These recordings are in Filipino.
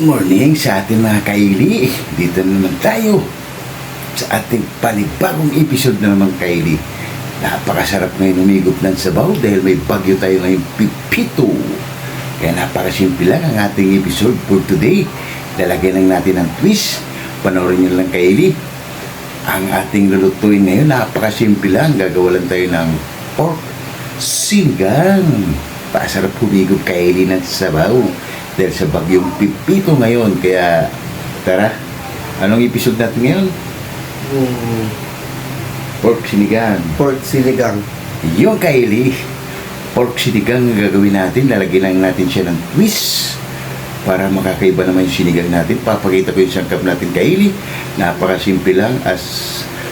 Morning sa ating mga kaili. Dito na naman tayo sa ating panibagong episode na naman kaili. Napakasarap ngayon umigop ng sabaw dahil may bagyo tayo ngayong pipito. Kaya napakasimple lang ang ating episode for today. Lalagyan lang natin ng twist. Panoorin nyo lang kaili. Ang ating lulutuin ngayon, napakasimple lang. Gagawa lang tayo ng pork sinigang. Pasarap humigop kaili ng sabaw dahil sa bagyong pipito ngayon. Kaya, tara, anong episode natin ngayon? Mm, Pork sinigang. pork sinigang. Yung kaili, pork sinigang ang gagawin natin. Lalagyan lang natin siya ng twist para makakaiba naman yung sinigang natin. Papakita ko yung sangkap natin kaili. Napakasimple lang as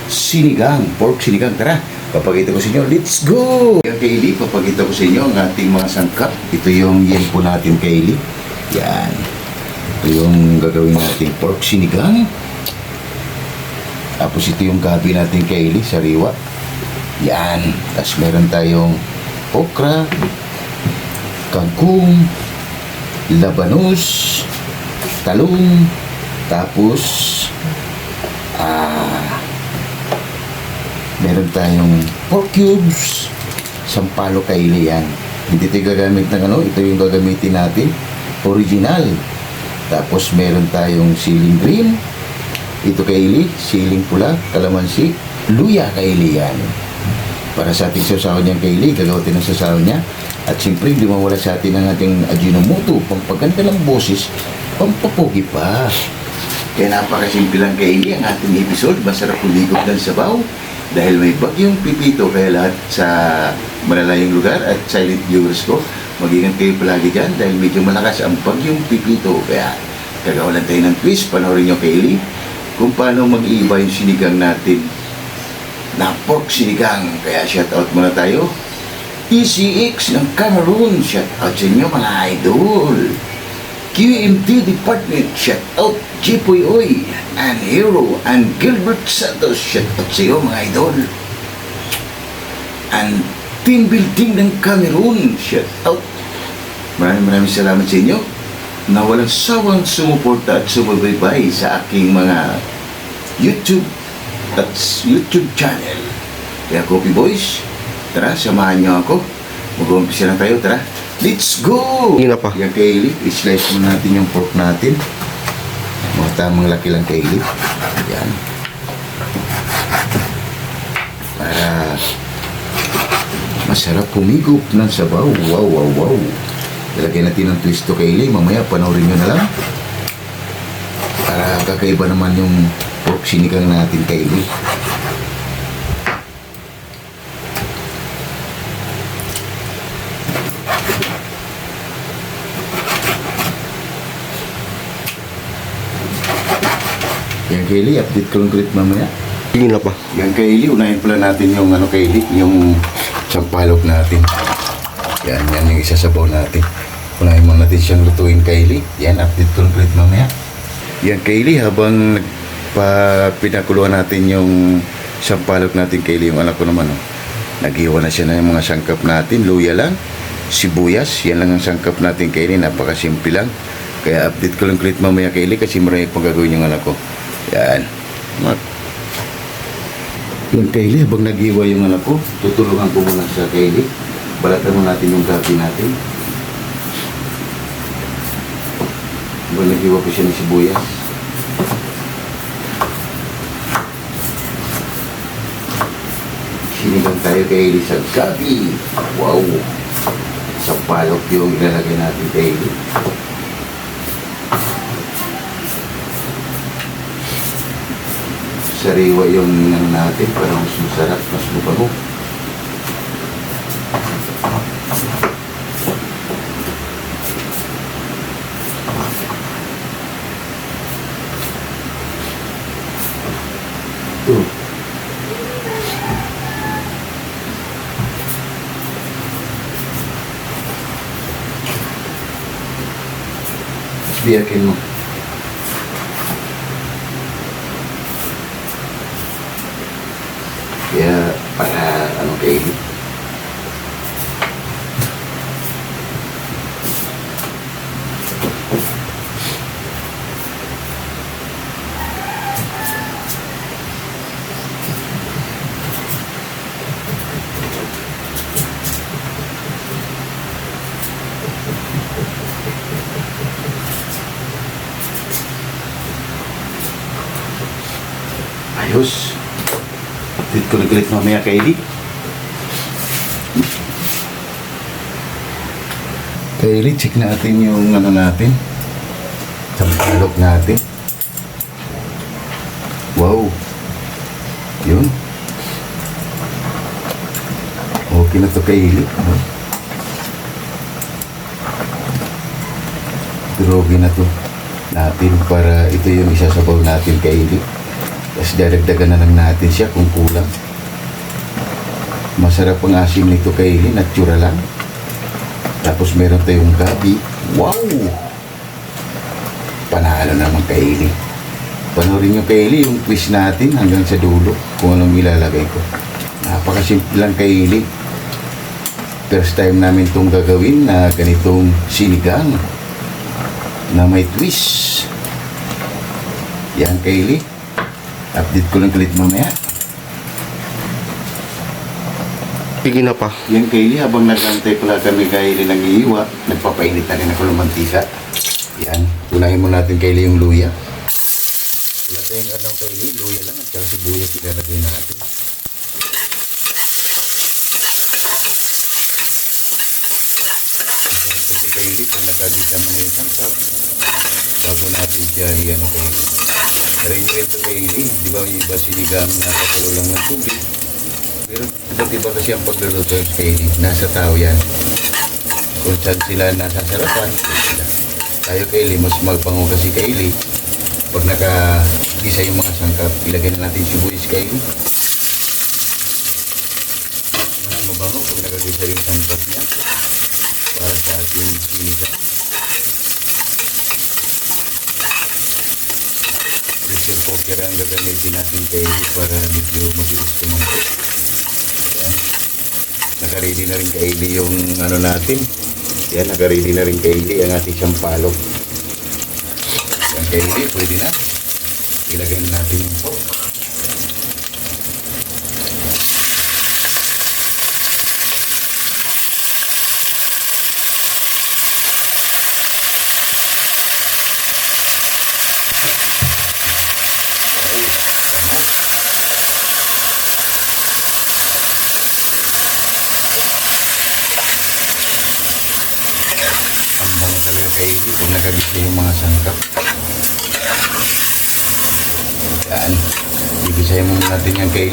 sinigang, pork sinigang. Tara, papakita ko sa inyo. Let's go! Kaili, papakita ko sa inyo ang ating mga sangkap. Ito yung yelpo natin kaili. Yan. Ito yung gagawin natin pork sinigang. Tapos ito yung gabi natin kaili, sariwa. Yan. Tapos meron tayong okra, kangkong, labanos, talong, tapos ah meron tayong pork cubes, sampalo kaili yan. Hindi ito gagamit ng ano, ito yung gagamitin natin, original. Tapos meron tayong siling green, ito kaili, siling pula, kalamansi, luya kaili yan. Para sa ating sasawan niyang kaili, gagawin ng sasawan niya. At siyempre, hindi mawala sa atin ang ating Ajinomoto, pampaganda ng boses, pampapogi pa. Kaya napakasimple lang kaili ang ating episode, masarap humigop ng sabaw. Dahil may bagyong pipito, kaya lahat sa malalayong lugar at silent viewers ko, mag-ingat kayo palagi dyan dahil medyo malakas ang bagyong pipito. Kaya kagawalan tayo ng twist, panoorin nyo kaili kung paano mag-iiba yung sinigang natin na pork sinigang. Kaya shout out muna tayo. ECX ng Cameroon, shout out sa inyo mga idol. QMT Department, shout out Jipoy Oy, and Hero, and Gilbert Santos, shout out sa iyo mga idol. And Team Building ng Cameroon, shout out. Maraming maraming salamat sa inyo na walang sawang sumuporta at sumubaybay sa aking mga YouTube at YouTube channel. Kaya Coffee Boys, tara, samahan niyo ako. Mag-umpisa na tayo, tara. Let's go! Hindi na pa. Yan kaili, i-slice muna natin yung pork natin. Mga tamang laki lang kaili. Yan. Para masarap humigop ng sabaw. Wow, wow, wow. Lalagyan natin ng twist to kaili. Mamaya panoorin nyo na lang. Para kakaiba naman yung pork sinigang natin kaili. Yan kaili, update ko lang ulit mamaya. Hindi na pa. Yan kaili, unahin pala natin yung ano kaili, yung sampalok natin. Yan, yan yung isasabaw natin. Unahin muna natin siyang lutuin kaili. Yan, update ko ulit mamaya. Yan kaili, habang nagpa, pinakuluan natin yung sampalok natin kaili, yung anak ko naman. Oh. Naghiwa na siya ng mga sangkap natin, luya lang, sibuyas, yan lang ang sangkap natin kaili, napakasimple lang. Kaya update ko lang ulit mamaya kaili kasi marami pang gagawin yung anak ko. Yan. Mat yung Kaylee, habang nag-iwa yung anak ko, tutulungan ko muna sa Kaylee. Balatan mo natin yung gabi natin. Habang nag-iwa ko siya ng sibuyas. Sinigang tayo kay Kaylee sa gabi. Wow! Sa palok yung ilalagay natin kay Kaylee. Sariwa yung ano natin para mas masarap, mas mabango. Ito. Biyakin mo. Kaya para ano kay Tapos, tit ko ulit mamaya kay Eli. Kay Eli, check natin yung ano natin. Sampalok natin. Wow. Yun. Okay na to kay. Ano? Drogi na to natin para ito yung isasabaw natin kay Eli. Tapos dadagdagan na lang natin siya kung kulang. Masarap ang asim nito kay Eli, natura lang. Tapos meron tayong gabi. Wow! Panalo naman kay Eli. Panoorin nyo kay Eli yung quiz natin hanggang sa dulo kung anong ilalagay ko. Napakasimple lang kay Eli. First time namin itong gagawin na ganitong sinigang na may twist. Yan Kaylee. Update ko lang ulit mamaya. Sige na pa. Yan Kaylee, habang nagantay pala kami Kaylee ng iiwa, nagpapainit na rin ako ng mantika. Yan. Unahin mo natin Kaylee yung luya. Wala tayong ano Kaylee, luya lang at saka sibuyas ilalagay natin. Si Kaylee, pag nakagita mo na yung sangkap, bago natin siya yan Kaylee. Nyo rin ito Kaylee. Di ba yung iba sinigang na kakulo lang ng tubig? Pero iba't iba kasi ang pagluluto kay nasa tao yan. Kung saan sila nasasarapan, yun sila. Tayo kay Eli, mas magpango kasi kay Eli. Pag nakagisa yung mga sangkap, ilagay na natin sibuyas kay Eli. Mas mabango pag nakagisa yung sangkap niya. Para sa ating sinigang. Pressure cooker ang gagamitin natin kay Eli para medyo mabilis tumangkot. Yan. Nakaready na rin kay Eli yung ano natin. Yan, nakaready na rin kay Eli ang ating sampalok. Yan kay Eli, pwede na. Ilagay na natin yung pork. Ang bango talaga kay Eli pag nakagisa yung mga sangkap. Yan. Ibisahin mo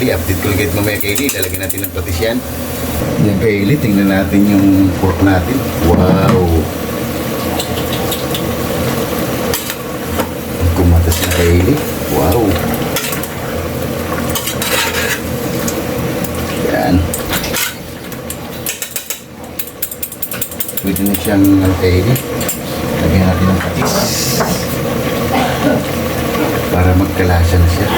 Eli. Update ko ulit mamaya kay Eli. Lalagyan natin ng patis yan. Yan kay Eli. Tingnan natin yung pork natin. Wow! Kumatas na kay. Wow! Yan. Pwede na siyang ano kay Eli. Lagyan natin ng patis. Para magkalasa siya.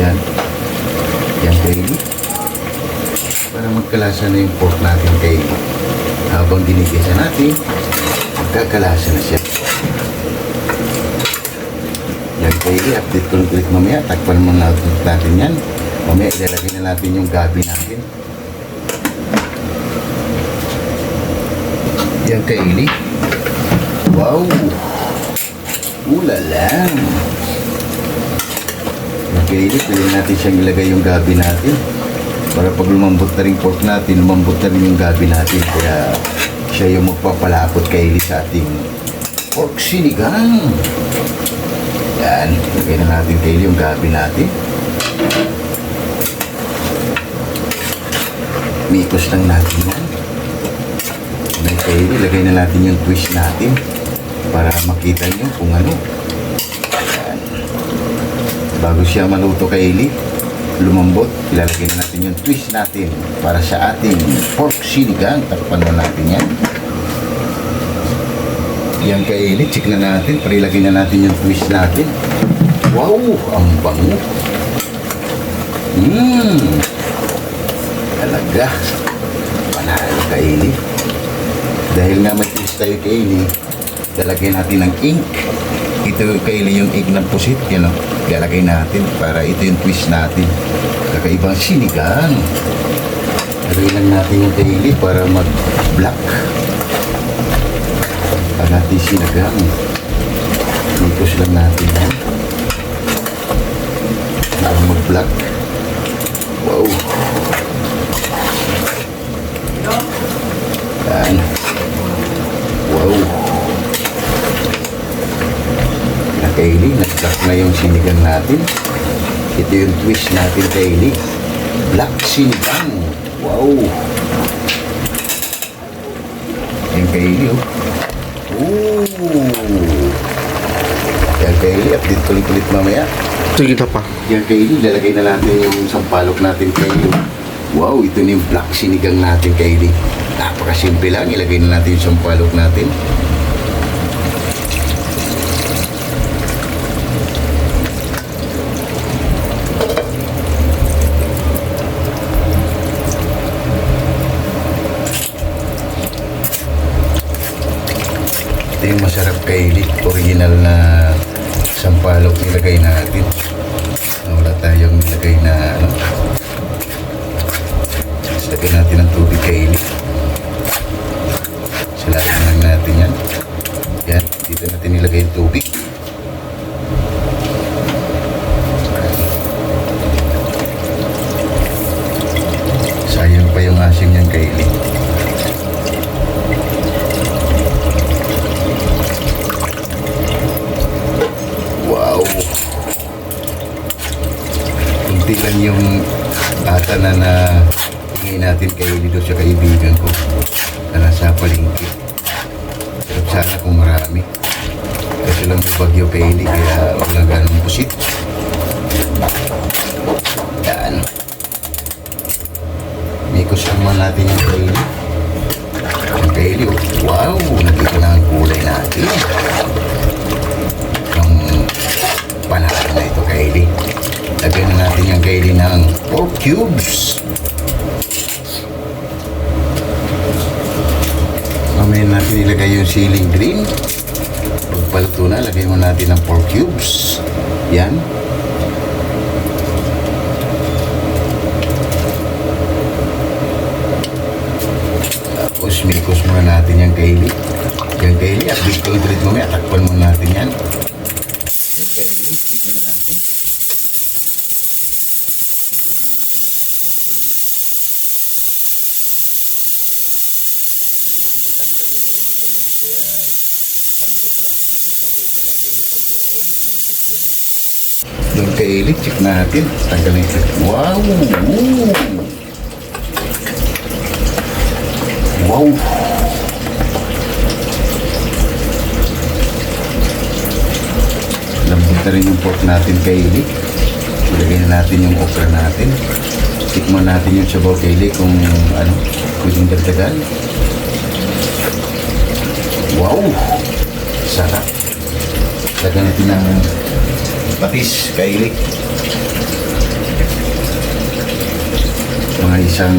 Yan. Yan kay Eli. Para magkalasa na yung pork natin kay. Habang ginigisa natin, magkakalasa na siya. Yan kay Eli, update ko ulit mamaya. Takpan mo na natin yan. Mamaya ilalagay na natin yung gabi natin. Yan kay Eli. Wow! Ulalang! Yan kay Eli, pwede natin siyang ilagay yung gabi natin. Para pag lumambot na rin pork natin, lumambot na rin yung gabi natin. Kaya siya yung magpapalapot kay Eli sa ating pork sinigang. Yan, lagay na natin kay Eli yung gabi natin. Mikos lang natin yan. May kay Eli, lagay na natin yung twist natin para makita nyo kung ano. Yan. Bago siya maluto kay Eli, lumambot, ilalagay na natin yung twist natin para sa ating pork sinigang. Takpan na natin yan. Yan Eli, check na natin. Parilagay na natin yung twist natin. Wow! Ang bango. Mmm! Talaga. Panalo Eli. Dahil nga may twist tayo kay Eli, lalagay natin ng ink. Ito kay Eli yung ink ng pusit. Yan o. Lalagay natin para ito yung twist natin. Kakaibang sinigang. Lagay lang natin yung Eli para mag-black. natin sinagang. Ikos lang natin yan. Para mag-black. Wow. Yan. Wow. Na Kaylee, nag-black na yung sinigang natin. Ito yung twist natin, Kaylee. Black sinigang. Wow. Yan Kaylee, oh. Ooh. Yan Kaylee, update ko ulit mamaya. Sige na pa. Yan Kaylee, lalagay na natin yung sampalok natin Kaylee. Wow, ito na yung black sinigang natin Kaylee. Napakasimple lang, ilagay na natin yung sampalok natin. Ito Kaylee, original na sampalok nilagay natin. Wala tayong nilagay na ano. Lagyan natin ng tubig Kaylee. Salarin lang natin yan. Yan, dito natin nilagay yung tubig. Sayang pa yung asim niyan Kaylee. Wow! Kunti lang yung ata na tingin natin kay dito sa kaibigan ko na nasa palengke. Pero sana kung marami. Kasi lang may bagyo kay Eli kaya walang ganong pusit. Yan. Lang man natin yung kay Eli. Yung kay Eli, wow! Nakita na ang kulay natin ng panahon na ito, Kylie. Lagyan na natin yung Kylie ng 4 cubes. Mamaya natin ilagay yung ceiling green. Pagpaluto na, lagay mo natin ng 4 cubes. Yan. Tapos mikos muna natin yung Kylie. Yung Kylie, update ko ulit mamaya. Takpan muna natin yan. Yung Kylie, tignan na natin. Ito naman natin yung tikman Kylie. Yan. Siguro hindi tanggal yung ulo Kylie, kaya sandok lang. Update ko mamaya Kylie pag ubos na yung niya. Yung Kylie, check natin. Tanggal yung tikman. Wow! Wow! Lambot na rin yung pork natin kay Ili. Ilagay na natin yung okra natin. Tikman natin yung sabaw kay Ili kung ano, pwedeng dagdagan. Wow! Sarap. Lagyan natin ng patis kay Ili. Mga isang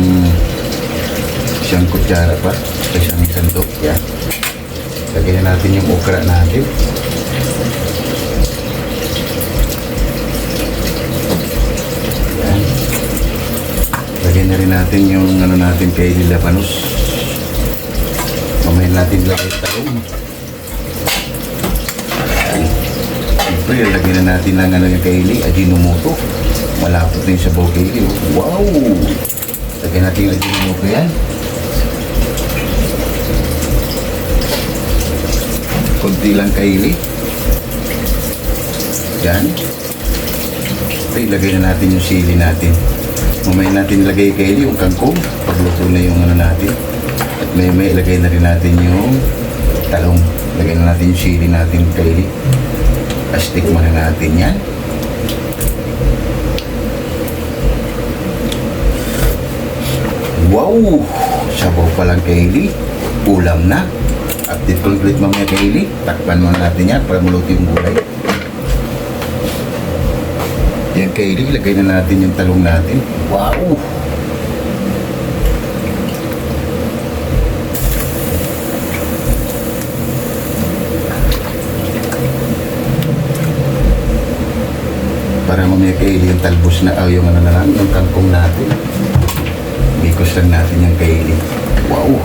isang kutsara pa, isang sandok, yan. Lagyan na natin yung okra natin. Yan. Lagyan na rin natin yung ano natin kay Lilabanos. Mamaya natin lagay talong. Yan. Siyempre, lagyan na natin ng ano yung kaili, Ajinomoto. Malapot na yung sabaw kaili. Wow! Lagyan natin yung Ajinomoto yan. Kunti lang kaili. Yan. Okay, ilagay na natin yung sili natin. Mamaya natin ilagay kaili yung kangkong. Pagluto na yung ano natin. May may ilagay na rin natin yung talong. Ilagay na natin yung sili natin kaili. Astik muna natin yan. Wow! Sabaw pa lang kaili. Ulam na. Update ulit mamaya kaili. Takpan muna natin yan para maluto yung gulay. Yan kaili, lagay na natin yung talong natin. Wow! Para mamaya kaili yung talbos na, ah, yung ano na lang, yung kangkong natin. Mikos lang natin yung kaili. Wow!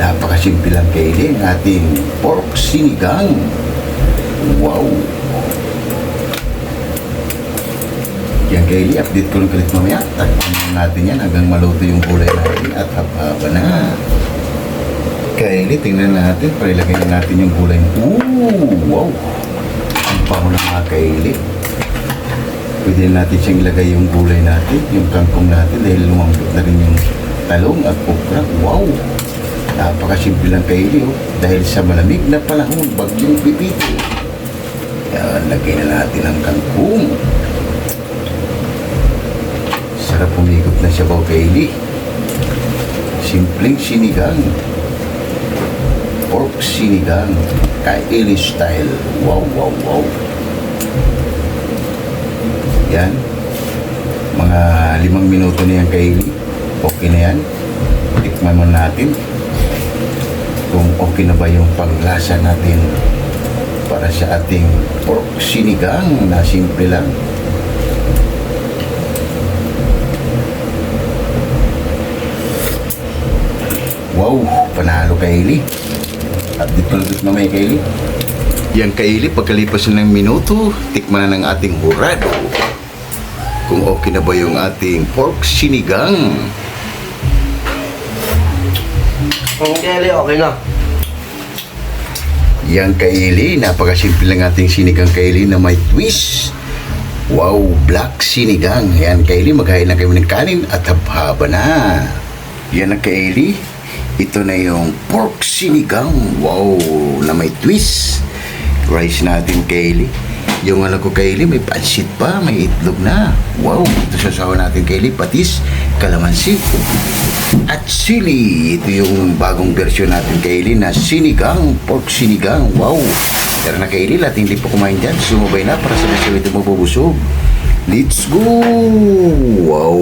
Napakasimple lang kaili ang ating pork sinigang. Wow! Yan kaili, update ko lang kalit mamaya. Takpan natin yan hanggang maluto yung gulay natin at haba na. Kaili, tingnan natin. Parilagay na natin yung gulay. Ooh! Wow! Ang pango ng mga kaili. Pwede natin siyang ilagay yung gulay natin, yung kangkong natin dahil lumambot na rin yung talong at okra. Wow! Napakasimple lang kaili oh. Dahil sa malamig na panahon, bagyong pipito. Yan, lagay na natin ang kangkong. Sarap umikot na siya kaili. Simpleng sinigang. Pork sinigang. Kaili style. Wow, wow, wow. Yan. Mga limang minuto na yan kaili. Okay na yan. Tikman mo natin kung okay na ba yung panglasa natin para sa ating pork sinigang na simple lang. Wow, panalo Kaili. Update ko dito mamaya Kaili. Yan Kaili, pagkalipas ng minuto, tikman na ng ating burado. Kung okay na ba yung ating pork sinigang. Ang Kelly, okay na. Yang kaili, napakasimple lang ating sinigang kaili na may twist. Wow, black sinigang. Yan kaili, maghain na kami ng kanin at habhaba na. Yan ang kaili. Ito na yung pork sinigang. Wow, na may twist. Rice natin kaili. Yung ano ko kaili, may pansit pa, may itlog na. Wow, ito sasawa natin kaili, patis, kalamansi, at sili. Ito yung bagong version natin kaili na sinigang, pork sinigang. Wow! Tara na kaili, lahat hindi kumain dyan. Sumabay na para sa nasa ito mabubusog. Let's go! Wow!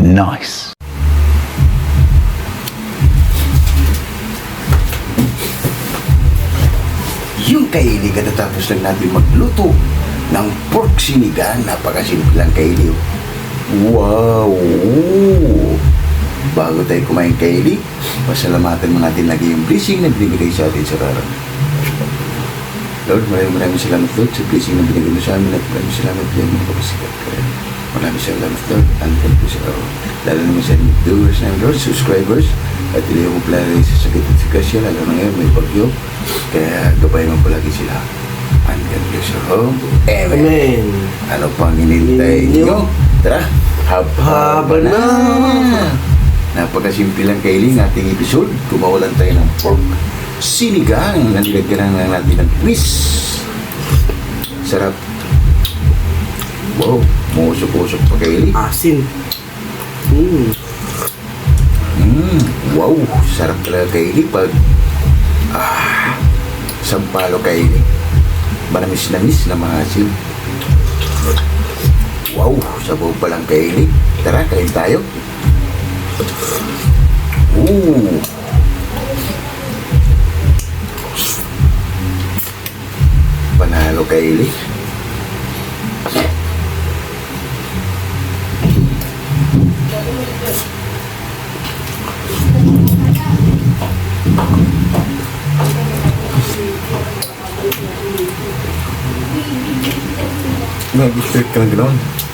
Nice! Yung kaili katatapos lang natin magluto ng pork sinigang. Napakasimple lang kaili. Wow! Bago tayo kumain kaili, pasalamatan mo natin lagi yung blessing na binibigay sa atin sa araw. Lord, maraming maraming salamat Lord sa blessing na binigay mo sa amin at maraming salamat din mga kapasikat ka rin. Maraming salamat Lord. Ang po sa araw. Lalo naman sa viewers namin Lord, subscribers, at hindi mo rin sa sakit at sikasya, lalo na ngayon may bagyo. Kaya gabay mo palagi sila. And God bless your home. Amen. Amen. Ano pang hinintay nyo? Tara, haba Haba na. Napakasimple lang kailing ating episode. Kumawalan tayo ng pork sinigang. Nalagyan lang natin ng twist. Sarap. Wow, musok-usok pa kailing. Asin. Mm. Mm, wow, sarap talaga kailing pag ah, sampalo kailing. Manamis-namis na mga asin. Wow, sabaw pa lang kailing. Tara, kain tayo. Ooh. Panalo kailing. Mag-straight ka lang gano'n.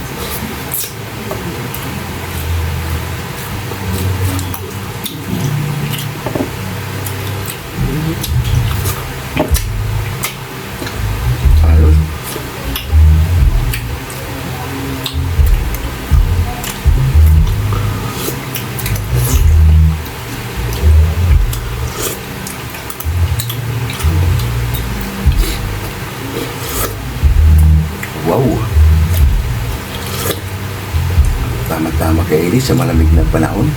Sa malamig na panahon.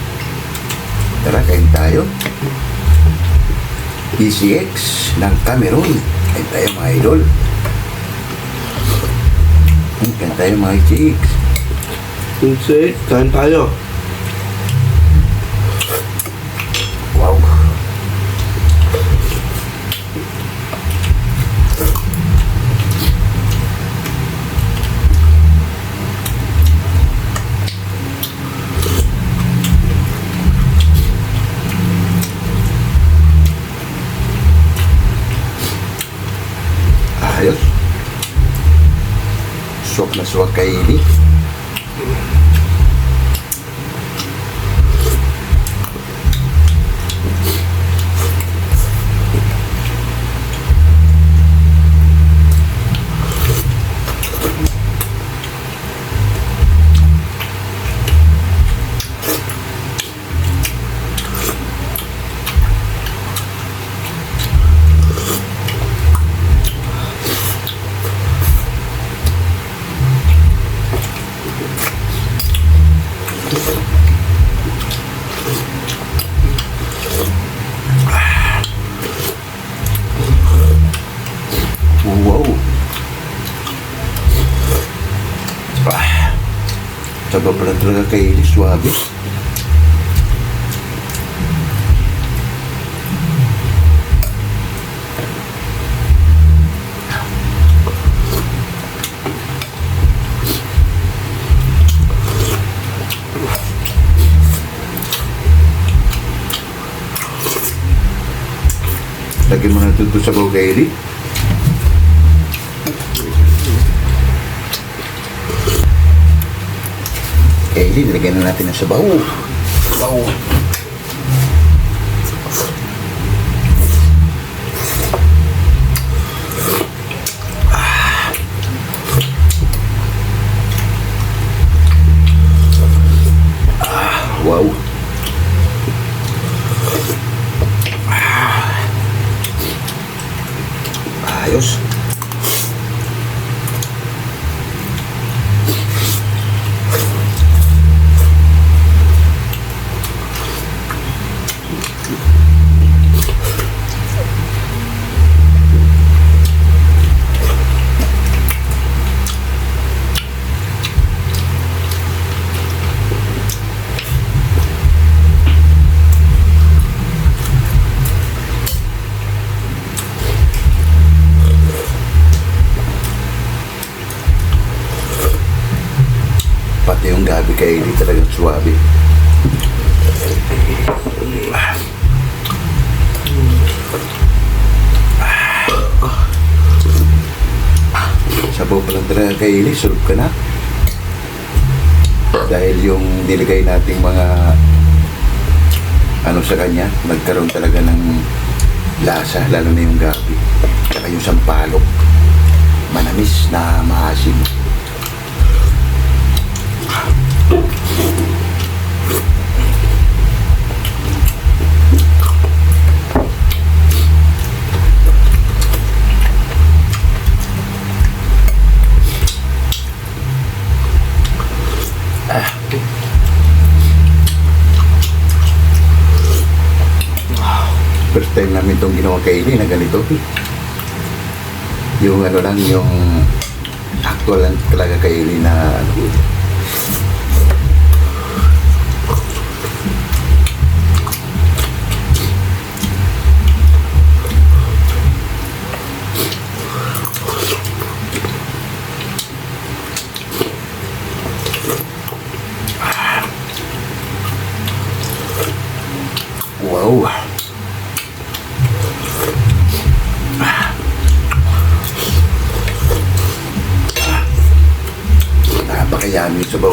Tara, kain tayo. PCX ng Cameroon. Kain tayo mga idol. Kain tayo mga PCX. Insect. Kain tayo. ayos suwak na suwak kay Amy talaga kay swabe. Lagyan mo na ito sa baw natin ng sabaw. Sabaw. Ah. Ah, wow. Ah. Ayos. Pati yung gabi kay Eli talagang suwabe. Sabaw pa lang sulp ka na. Dahil yung nilagay nating mga ano sa kanya, nagkaroon talaga ng lasa, lalo na yung gabi. Tsaka yung sampalok. Manamis na maasim. First time namin itong ginawa kay Eli na ganito. Yung ano lang, yung actual lang talaga kay Eli na ano, Napakayami yung sabaw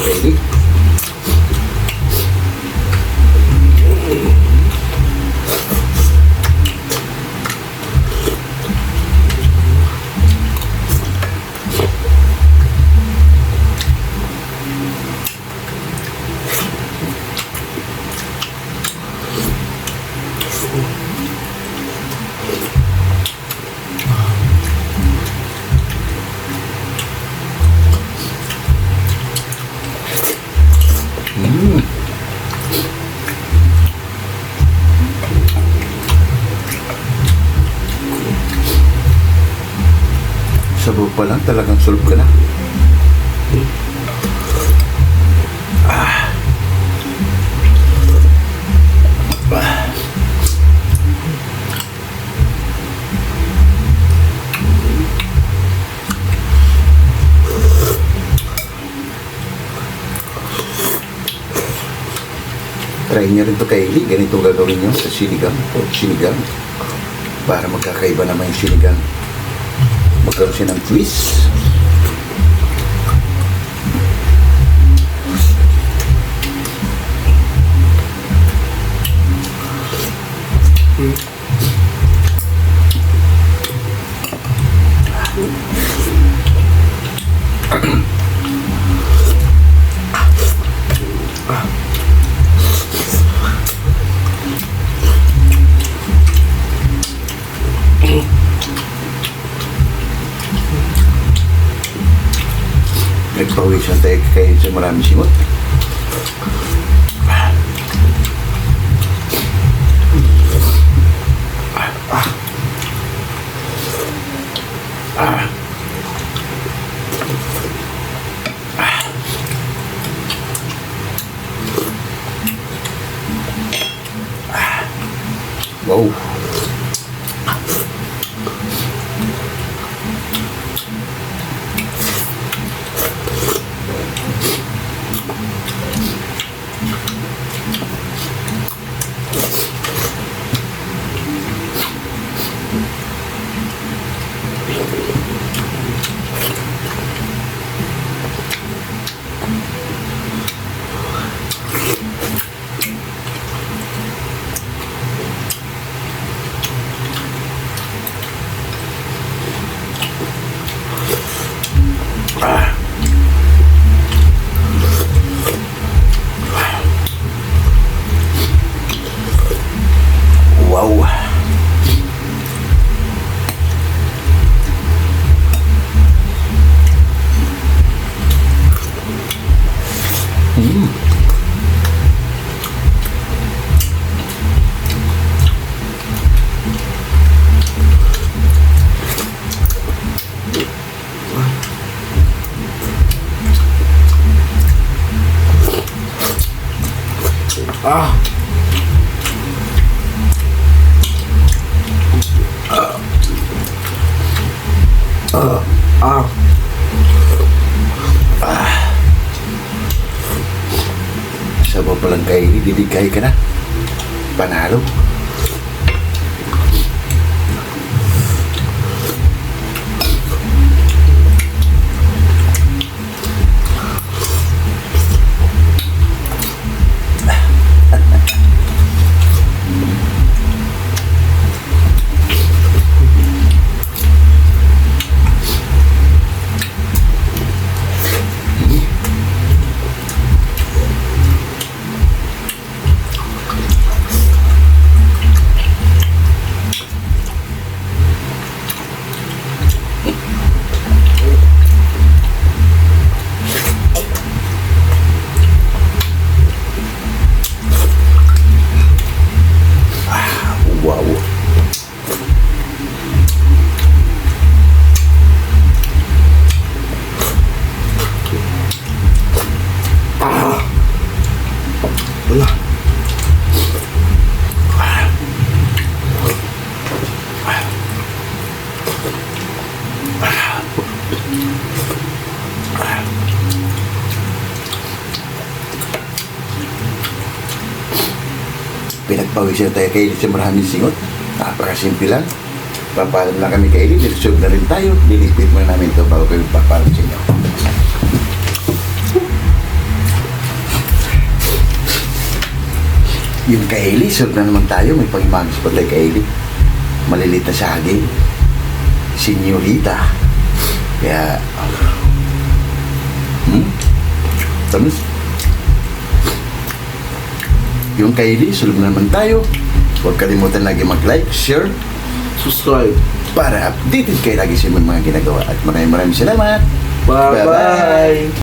Try nyo rin to kay Eli. Ganito gagawin nyo sa sinigang o sinigang para magkakaiba naman yung sinigang. Magkaroon siya ng twist. Mm-hmm. Maraming simot. Wow. Wow. Pinagpawisan tayo kay Edith sa maraming singot. Napakasimple lang. Papalam lang kami kay Edith. Niresolve na rin tayo. Nilipit mo namin ito bago kami papalam sa inyo. Yung kay Eli, solve na naman tayo. May pangimagos pa tayo kay Eli. Malilit na saging. Senyorita. Kaya... Hmm? Tamis. Yung kay Eli, solve na naman tayo. Huwag kalimutan lagi mag-like, share, Subscribe. para updated kayo lagi sa mga ginagawa. At maraming maraming salamat. Bye-bye.